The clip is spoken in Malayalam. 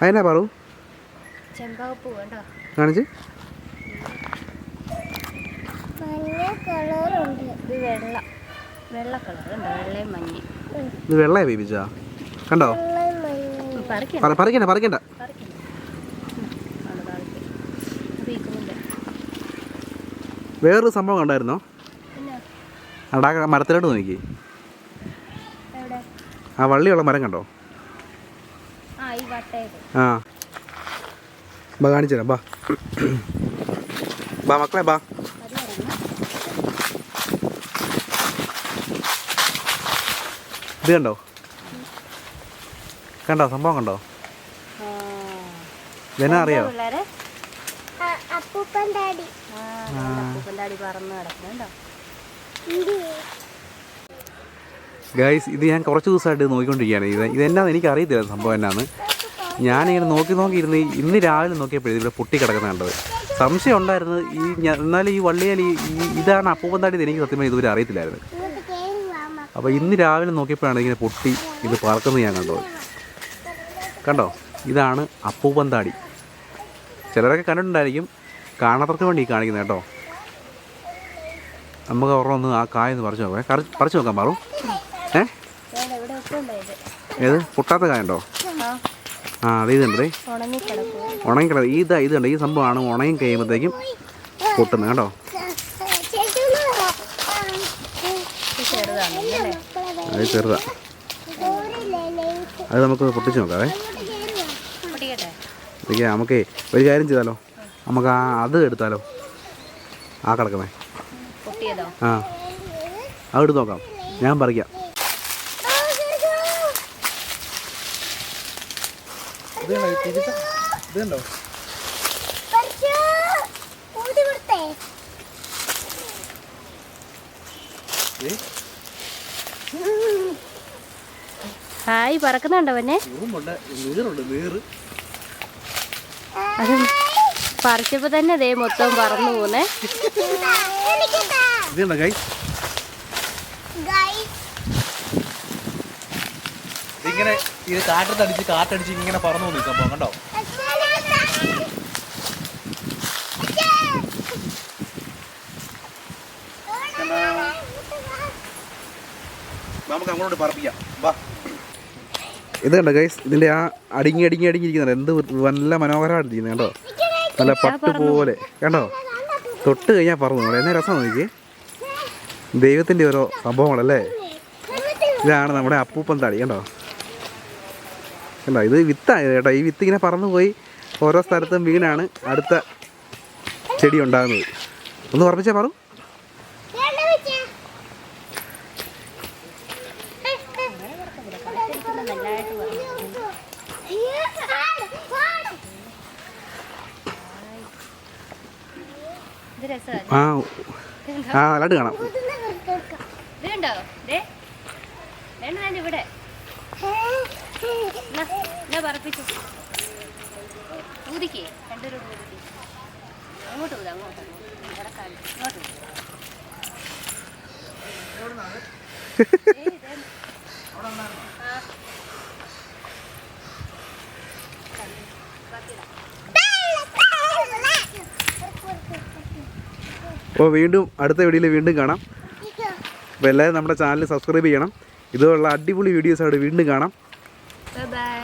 അതിനാ പറു ചെമ്പകപ്പൂ കണ്ടോ കാണിച്ച് ഇത് വെള്ളയാ ബേബിച്ചാ കണ്ടോ പറിക്കണ്ട പറിക്കണ്ട വേറൊരു സംഭവം കണ്ടായിരുന്നോ അവിടെ ആ മരത്തിലോട്ട് നോക്കി. ആ വള്ളിയുള്ള മരം കണ്ടോ? ആ ഈ വട്ടയത് ആ. ബാ കാണിച്ചു തരാം ബാ. ബാ മക്കളെ ബാ. ഇത് കണ്ടോ? കണ്ടോ? സംഭവം കണ്ടോ? ആ. ഇതെന്നാ അറിയോ? അപ്പൂപ്പൻ ഡാഡി. ആ പൂപ്പന്താടി പറന്ന് കിടക്കുന്നുണ്ടോ ഗൈസ് ഇത് ഞാൻ കുറച്ച് ദിവസമായിട്ട് നോക്കിക്കൊണ്ടിരിക്കുകയാണ്. ഇത് ഇതെന്നാന്ന് എനിക്ക് അറിയത്തില്ല സംഭവം എന്നാന്ന്. ഞാനിങ്ങനെ നോക്കി നോക്കി ഇരുന്ന് ഇന്ന് രാവിലെ നോക്കിയപ്പോഴേ ഇവിടെ പൊട്ടി കിടക്കുന്ന കണ്ടത്. സംശയം ഉണ്ടായിരുന്നത് ഈ എന്നാലും ഈ വള്ളിയാൽ ഈ ഇതാണ് അപ്പൂപ്പന്താടി എന്ന് എനിക്ക് സത്യമായി ഇതുവരെ അറിയത്തില്ലായിരുന്നു. അപ്പോൾ ഇന്ന് രാവിലെ നോക്കിയപ്പോഴാണ് ഇങ്ങനെ പൊട്ടി ഇത് പറക്കുന്നത് ഞാൻ കണ്ടത്. കണ്ടോ? ഇതാണ് അപ്പൂപ്പന്താടി ചിലരൊക്കെ കണ്ടിട്ടുണ്ടായിരിക്കും. കാണാത്തവർക്ക് വേണ്ടി കാണിക്കുന്നത് കേട്ടോ. നമുക്ക് ഓർമ്മ ആ കായ എന്ന് പറിച്ചു നോക്കാം. പറിച്ചു നോക്കാൻ പാറു. ഏ? ഏത്? പൊട്ടാത്ത കായ ഉണ്ടോ ആ അത് ഇതുണ്ട് ഉണങ്ങിക്കിടക്കും. ഇതാ ഇതുണ്ട്. ഈ സംഭവമാണ് ഉണങ്ങി കഴിയുമ്പോഴത്തേക്കും പൊട്ടുന്നത് കേട്ടോ. അത് ചെറുതാ. അത് നമുക്ക് പൊട്ടിച്ച് നോക്കാവേ. ഇതൊക്കെ നമുക്ക് ഒരു കാര്യം ചെയ്താലോ? നമുക്ക് ആ അത് എടുത്താലോ? ആ കിടക്കുന്നേ. ആ. അവിടെ നോക്കാം. ഞാൻ പറിക്കാം. ഇതുണ്ടോ? ഹായ് പറക്കുന്നുണ്ടോ പിന്നെ? അത് പറിച്ചപ്പോ തന്നെ അതേ മൊത്തം പറന്നു പോന്നേ. ഇതുണ്ടോ ഗൈസ് ഇങ്ങനെ ഇത് കാറ്റത്തടിച്ച് കാറ്റടിച്ച് ഇങ്ങനെ പറന്നു പോകുന്നു സംഭവം കണ്ടോ? നമുക്ക് അങ്ങോട്ട് പറപ്പിക്കാം. വാ. ഇത് കണ്ടോ ഗൈസ് ഇതിന്റെ ആ അടിങ്ങി അടിങ്ങി അടിങ്ങി ഇരിക്കുന്നുണ്ട് എന്ത് നല്ല മനോഹരമായിട്ടിരിക്കുന്നത് കണ്ടോ? നല്ല പട്ട് പോലെ കണ്ടോ? തൊട്ട് കഴിഞ്ഞാൽ പറഞ്ഞു എന്നാ രസം നോക്കിയേ ദൈവത്തിന്റെ ഓരോ സംഭവങ്ങളല്ലേ? ഇതാണ് നമ്മുടെ അപ്പൂപ്പൻ തടി കണ്ടോ? കണ്ടോ? ഇത് വിത്താണ് കേട്ടോ. ഈ വിത്ത് ഇങ്ങനെ പറന്നു പോയി. ഓരോ സ്ഥലത്തും വീണാണ് അടുത്ത ചെടി ഉണ്ടാകുന്നത്. ഒന്ന് ഉറപ്പിച്ചേ പറ. ആ ആ നല്ലതായിട്ട് കാണാം. ഇതുണ്ടോ ദേ വേണ്ട വേണ്ട ഇവിടെ എന്നാ, പറപ്പിച്ചു ഊതിക്കേ രണ്ടൊരു ഊതിക്കേ അങ്ങോട്ട് ഊത അങ്ങോട്ട് അങ്ങോട്ട്. ഇവിടെ കാൽ. ഇങ്ങോട്ട്. അപ്പോൾ വീണ്ടും അടുത്ത വീഡിയോയിൽ വീണ്ടും കാണാം അപ്പോൾ എല്ലാവരും നമ്മുടെ ചാനൽ സബ്സ്ക്രൈബ് ചെയ്യണം. ഇതുപോലുള്ള അടിപൊളി വീഡിയോസ് അവിടെ വീണ്ടും കാണാം. ബൈ